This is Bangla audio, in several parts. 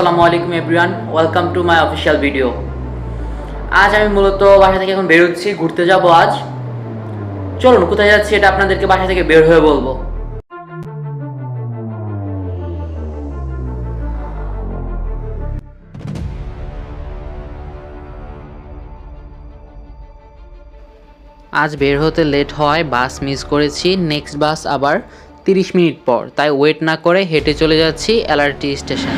আসসালামু আলাইকুম everyone welcome to my official video আজ আমি মূলত বাসা থেকে এখন বেরোচ্ছি, ঘুরতে যাব আজ। চলুন, কোথায় যাচ্ছি এটা আপনাদেরকে বাসা থেকে বের হয়ে বলব। আজ বের হতে লেট হয় বাস মিস করেছি নেক্সট বাস আবার তিরিশ মিনিট পর। তাই ওয়েট না করে হেঁটে চলে যাচ্ছি এলআরটি স্টেশন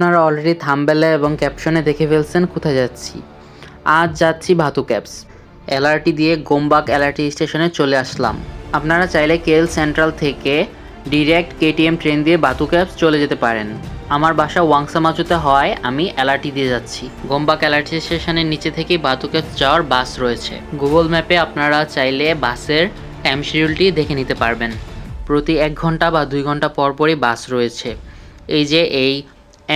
আপনারা অলরেডি থাম্বেলে এবং ক্যাপশনে দেখে ফেলছেন কোথায় যাচ্ছি। আজ যাচ্ছি ভাতু ক্যাবস। এলআরটি দিয়ে গোমবাগ এলআরটি স্টেশনে চলে আসলাম। আপনারা চাইলে কেএল সেন্ট্রাল থেকে ডিরেক্ট কেটিএম ট্রেন দিয়ে বাতু ক্যাবস চলে যেতে পারেন। আমার বাসা ওয়াংসামাচুতে হওয়ায় আমি এলআরটি দিয়ে যাচ্ছি। গোমবাগ এলআরটি স্টেশনের নিচে থেকেই বাতু ক্যাবস যাওয়ার বাস রয়েছে। গুগল ম্যাপে আপনারা চাইলে বাসের টাইম শিডিউলটি দেখে নিতে পারবেন। প্রতি এক ঘণ্টা বা দুই ঘণ্টা পর পরই বাস রয়েছে। এই যে এই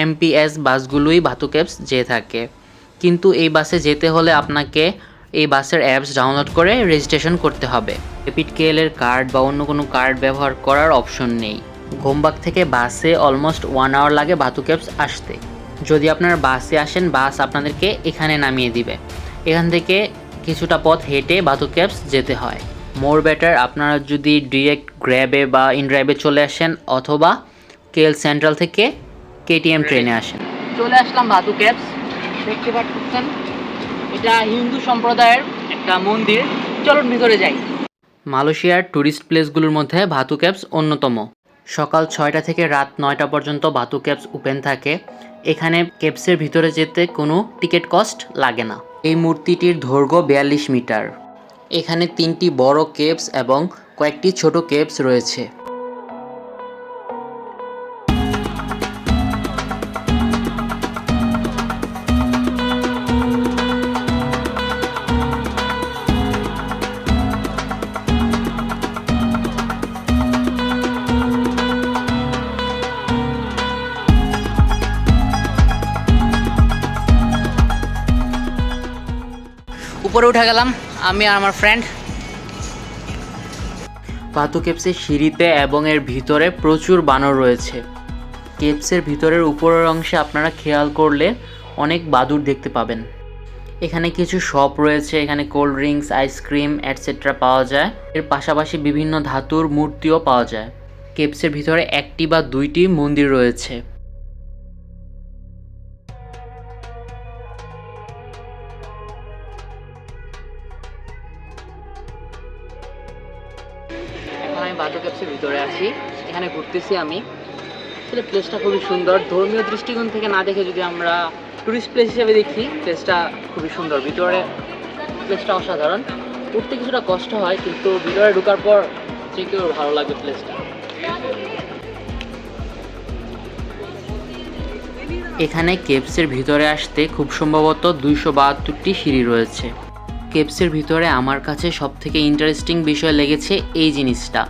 এমপিএস বাসগুলোই ভাতু ক্যাবস যেয়ে থাকে। কিন্তু এই বাসে যেতে হলে আপনাকে এই বাসের অ্যাপস ডাউনলোড করে রেজিস্ট্রেশন করতে হবে। রেপিড কেএলের কার্ড বা অন্য কোনো কার্ড ব্যবহার করার অপশন নেই। ঘোমবাগ থেকে বাসে অলমোস্ট ওয়ান আওয়ার লাগে ভাতু ক্যাবস আসতে। যদি আপনার বাসে আসেন, বাস আপনাদেরকে এখানে নামিয়ে দিবে। এখান থেকে কিছুটা পথ হেঁটে বাতু ক্যাবস যেতে হয়। মোর বেটার আপনারা যদি ডিরেক্ট গ্র্যাবে বা ইনড্রাইভে চলে আসেন অথবা কেএল সেন্ট্রাল থেকে কেটিএম ট্রেনে আসেন। চলে আসলাম ভাতু ক্যাবস দেখতে পাচ্ছেন এটা হিন্দু সম্প্রদায়ের একটা মন্দির। চলুন ভিতরে যাই। মালয়েশিয়ার ট্যুরিস্ট প্লেসগুলোর মধ্যে ভাতু ক্যাবস অন্যতম। সকাল ছয়টা থেকে রাত নয়টা পর্যন্ত ভাতু ক্যাবস ওপেন থাকে। এখানে ক্যাবসের ভিতরে যেতে কোনো টিকিট কস্ট লাগে না। এই মূর্তিটির দৈর্ঘ্য বিয়াল্লিশ মিটার। এখানে তিনটি বড় কেবস এবং কয়েকটি ছোট কেবস রয়েছে। উপরে উঠে গেলাম, আমি আর আমার ফ্রেন্ড পাতু কেপসের সিঁড়িতে এবং এর ভিতরে প্রচুর বানর রয়েছে। কেপসের ভিতরের উপরের অংশে আপনারা খেয়াল করলে অনেক বাদুর দেখতে পাবেন। এখানে কিছু শপ রয়েছে, এখানে কোল্ড ড্রিঙ্কস আইসক্রিম অ্যাটসেট্রা পাওয়া যায়। এর পাশাপাশি বিভিন্ন ধাতুর মূর্তিও পাওয়া যায়। কেপসের ভিতরে একটি বা দুইটি মন্দির রয়েছে। আমি বাটো ক্যাপসের ভিতরে আছি। এখানে ঘুরতেছি আমি। আসলে প্লেসটা খুবই সুন্দর। ধর্মীয় দৃষ্টিকোণ থেকে না দেখে যদি আমরা টুরিস্ট প্লেস হিসেবে দেখি প্লেসটা খুবই সুন্দর। ভিতরে প্লেসটা অসাধারণ। উঠতে কিছুটা কষ্ট হয়, কিন্তু ভিতরে ঢোকার পর যে ভালো লাগবে প্লেসটা এখানে কেপসের ভিতরে আসতে খুব সম্ভবত দুইশো বাহাত্তরটি সিঁড়ি রয়েছে। কেপসের ভিতরে আমার কাছে সবথেকে ইন্টারেস্টিং বিষয় লেগেছে এই জিনিসটা।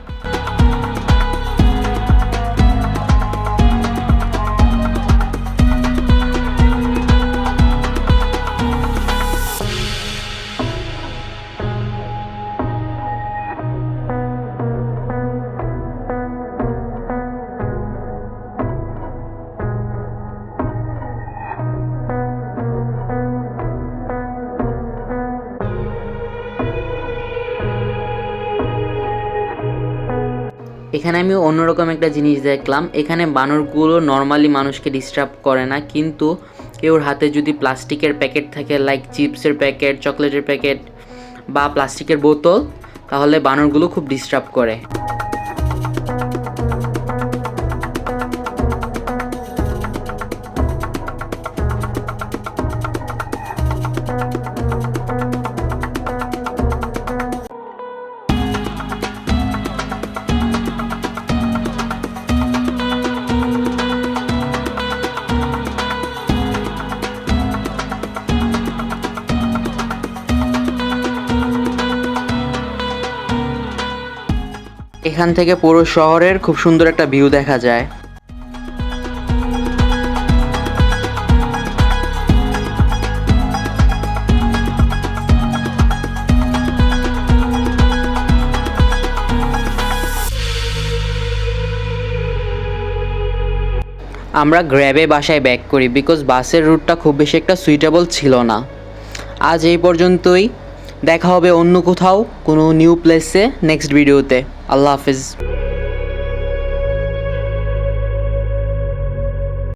এখানে আমি অন্যরকম একটা জিনিস দেখলাম। এখানে বানরগুলো নর্মালি মানুষকে ডিস্টার্ব করে না, কিন্তু কেউর হাতে যদি প্লাস্টিকের প্যাকেট থাকে লাইক চিপসের প্যাকেট চকলেটের প্যাকেট বা প্লাস্টিকের বোতল, তাহলে বানরগুলো খুব ডিস্টার্ব করে। এখান থেকে পুরো শহরের খুব সুন্দর একটা ভিউ দেখা যায়। আমরা গ্র্যাবে বাসায় ব্যাক করি বিকজ বাসের রুটটা খুব বেশি একটা সুইটেবল ছিল না। আজ এই পর্যন্তই। দেখা হবে অন্য কোথাও কোনো নিউ প্লেসে নেক্সট ভিডিওতে আল্লাহ হাফিজ।